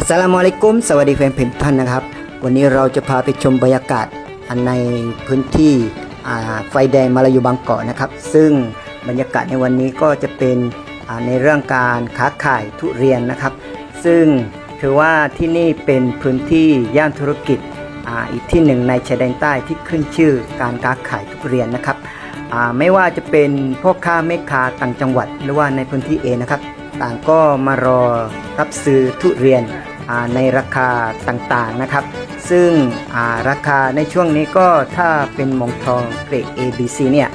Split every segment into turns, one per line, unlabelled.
อัสสลามุอะลัยกุมสวัสดีแฟนเพจท่านนะครับ วันนี้เราจะพาไปชมบรรยากาศในพื้นที่ไฟแดงมาลายูบางเกาะนะครับ ซึ่งบรรยากาศในวันนี้ก็จะเป็นในเรื่องการค้าขายทุเรียนนะครับ ซึ่งถือว่าที่นี่เป็นพื้นที่ย่านธุรกิจออีกที่หนึ่งในชายแดนใต้ที่ขึ้นชื่อการค้าขายทุเรียนนะครับไม่ว่าจะเป็นพ่อค้าแม่ค้าต่างจังหวัด หรือว่าในพื้นที่เองนะครับ ต่างก็มารอรับซื้อทุเรียน ในราคาต่างๆนะครับ ซึ่งาราคาในช่วงนี้ก็ถ้าเป็นมองทองเกรด A B C เนี่ย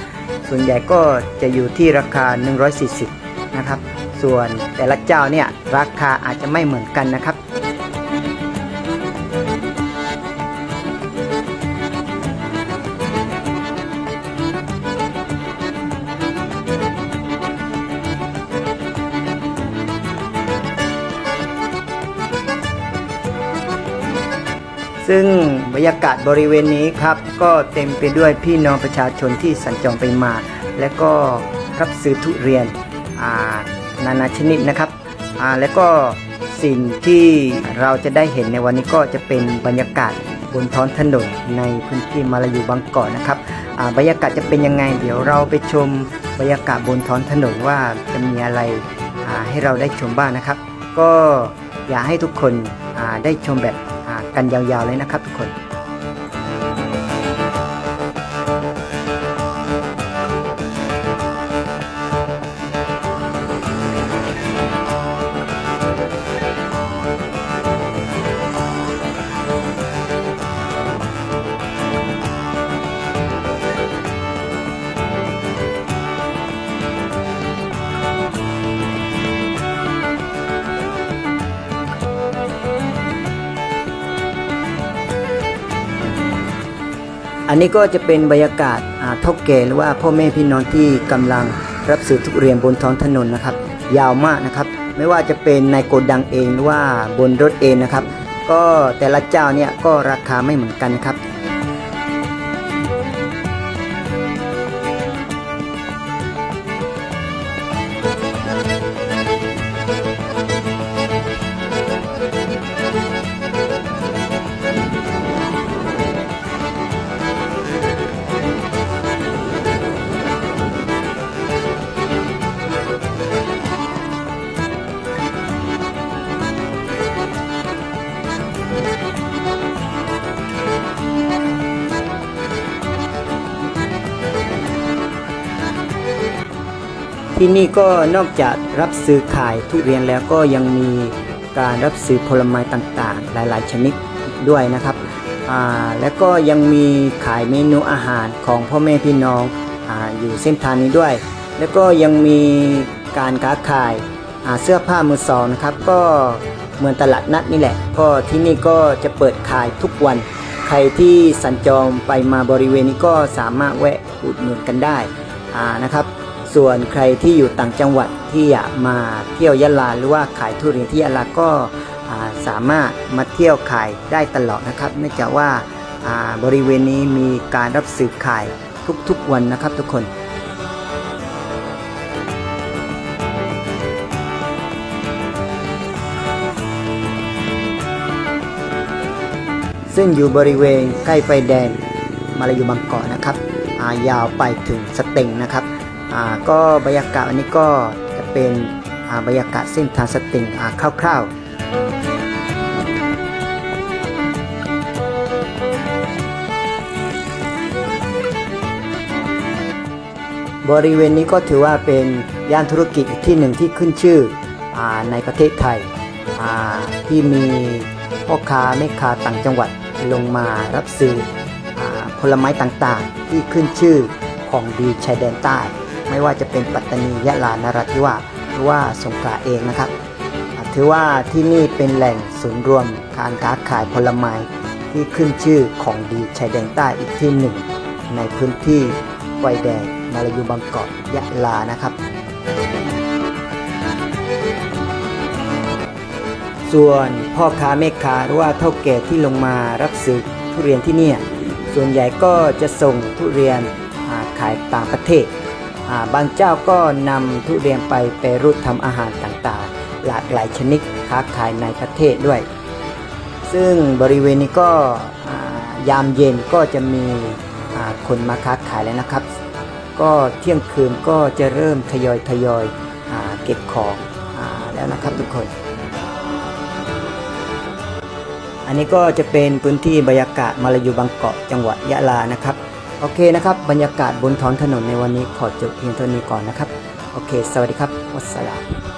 ส่วนใหญ่ก็จะอยู่ที่ราคา 140 นะครับ ส่วนแต่ละเจ้าเนี่ยราคาอาจจะไม่เหมือนกันนะครับ ซึ่งบรรยากาศบริเวณนี้ครับ ก็เต็มไปด้วยพี่น้องประชาชนที่สัญจรไปมา และก็รับซื้อทุเรียนานานาชนิดนะครับและก็สิ่งที่เราจะได้เห็นในวันนี้ก็จะเป็นบรรยากาศบนท้องถนนในพื้นที่มาลายูบางเกาะนะครับบรรยากาศจะเป็นยังไง เดี๋ยวเราไปชมบรรยากาศบนท้องถนนว่าจะมีอะไรให้เราได้ชมบ้างนะครับ ก็อยากให้ทุกคนได้ชมแบบ กันยาวๆเลยนะครับทุกคน อันนี้ก็จะเป็นบรรยากาศาท่าแก่หรือว่าพ่อแม่พี่น้องที่กำลังรับสื่อทุเรียนบนท้องถนนนะครับ ยาวมากนะครับ ไม่ว่าจะเป็นในโกดังเองหรือว่าบนรถเองนะครับ ก็แต่ละเจ้าเนี่ยก็ราคาไม่เหมือนกันนะครับ ที่นี่ก็นอกจากรับซื้อขายทุเรียนแล้วก็ยังมีการรับซื้อผลไม้ต่างๆ หลายๆ ชนิดด้วยนะครับอ่าและก็ยังมีขายเมนูอาหารของพ่อแม่พี่น้องอาอยู่เส้นทางนี้ด้วย แล้วก็ยังมีการค้าขายอ่าเสื้อผ้ามือสองนะครับ ก็เหมือนตลาดนัดนี่แหละ ก็ที่นี่ก็จะเปิดขายทุกวัน ใครที่สัญจรไปมาบริเวณนี้ก็สามารถแวะอุดหนุนกันได้นะครับ ส่วนใครที่อยู่ต่างจังหวัดที่อยากมาเที่ยวยะลาหรือว่าขายทุเรียนที่ยะลาก็าสามารถมาเที่ยวขายได้ตลอดนะครับเนื่องจากว่าาบริเวณนี้มีการรับซื้อขายทุกๆวันนะครับทุกคนซึ่งอยู่บริเวณใกล้ไฟแดงมาลายูบางกาะนะครับายาวไปถึงสเต็งนะครับ อ่าก็บรรยากาศอันนี้ก็จะเป็นอ่าบรรยากาศเส้นทางสต็งอ่าคร่าวๆบริเวณนี้ก็ถือว่าเป็นย่านธุรกิจอีกที่หนึ่งที่ขึ้นชื่ออในประเทศไทยที่มีพ่อค้าแม่ค้าต่างจังหวัดลงมารับซื้ออผลไม้ต่างๆ ที่ขึ้นชื่อของดีชายแดนใต้ ไม่ว่าจะเป็นปัตตานียะลานราธิวาสหรือว่าสงขลาเองนะครับ ถือว่าที่นี่เป็นแหล่งศูนย์รวมการค้าขายผลไม้ที่ขึ้นชื่อของดีชายแดนใต้อีกที่หนึ่ง ในพื้นที่ไฟแดงมาลายูบางเกาะยะลานะครับ ส่วนพ่อค้าแม่ค้าหรือว่าเท่าแก่ที่ลงมารับซื้อทุเรียนที่นี่ส่วนใหญ่ก็จะส่งทุเรียนอ่าขายต่างประเทศ บางเจ้าก็นำทุเรียนไปแปรูปทำอาหารต่างๆ หลากหลายชนิดค้าขายในประเทศด้วย ซึ่งบริเวณนี้ก็ยามเย็นก็จะมีคนมาค้าขายแล้วนะครับ ก็เที่ยงคืนก็จะเริ่มทยอยทยอยอเก็บของอแล้วนะครับทุกคน อันนี้ก็จะเป็นพื้นที่บรรยากาศมาลายูบางเกาะจังหวัดยะลานะครับ โอเคนะครับ บรรยากาศบนท้องถนนในวันนี้ขอจบเพียงเท่านี้ก่อนนะครับ โอเค สวัสดีครับวัสสลาม